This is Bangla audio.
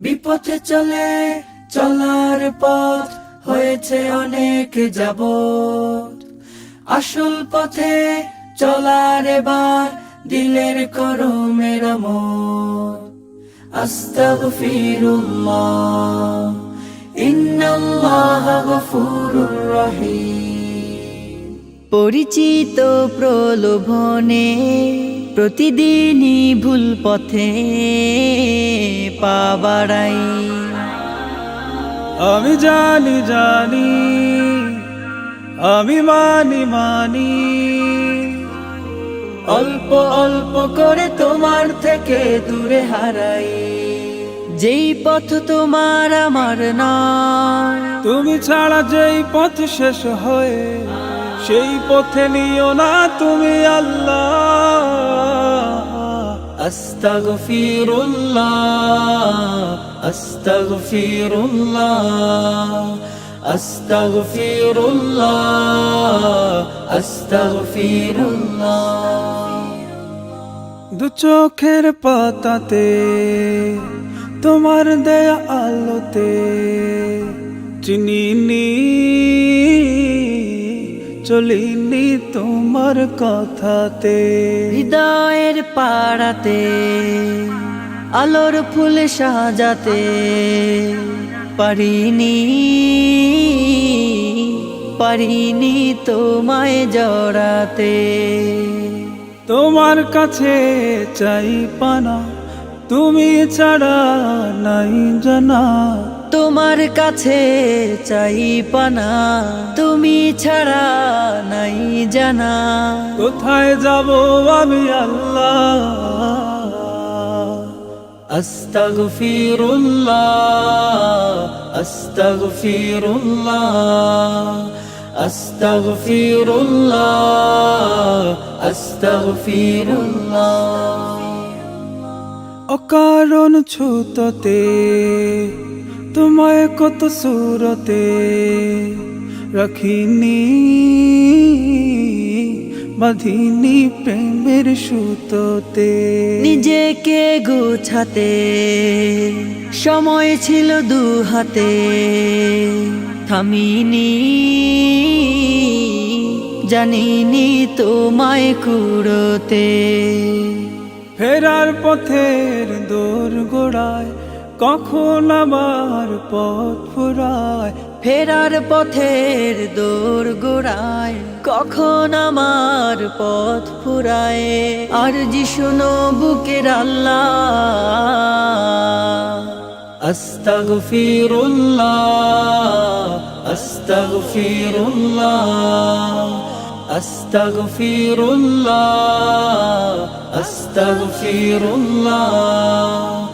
বিপথে চলে চলার পথ হয়েছে অনেক যাব আসল পথে চলার এবার দিলের করো মেরামত আস্তাগফিরুল্লাহ, ইন্নাল্লাহ গফুরুর রহিম। পরিচিত প্রলোভনে প্রতিদিনই ভুল পথে পা বাড়াই। আমি জানি জানি আমি মানি মানি। অল্প অল্প করে তোমার থেকে দূরে হারাই। যেই পথ তোমার আমার নয়। তুমি ছাড়া যেই পথ শেষ হয়ে সেই পথে নিও না তুমি আল্লাহ। দু চোখের পাতাতে তোমার দেয়া আলোতে চিনিনি চলিনি তোমার কথাতে। হৃদয়ের পাড়াতে আলোর ফুল সাজাতে। পারিনি পারিনি তোমায় জড়াতে। তোমার কাছে চাই পানা তুমি ছাড়া নাই জানা। তোমার কাছে চাই পানা। তুমি ছাড়া নাই জানা। কোথায় যাব আমি আল্লাহ? আস্তাগফিরুল্লাহ আস্তাগফিরুল্লাহ আস্তাগফিরুল্লাহ আস্তাগফিরুল্লাহ। অকারণ ছুততে তোমায় কত সুরতে রাখিনি বাঁধিনি প্রেমের সুতোতে। নিজেকে গোছাতে সময় ছিল দু হাতে থামিনি জানিনি তোমায় কুড়োতে। ফেরার পথের দোর গোড়ায় কখন আমার পথ ফুরায় ফেরার পথের দৌড় গোড়ায়? কখন আমার পথ ফুরায় আর জি শুনো বুকের আল্লাহ। আস্তাগফিরুল্লাহ আস্তাগফিরুল্লাহ আস্তাগফিরুল্লাহ আস্তাগফিরুল্লাহ।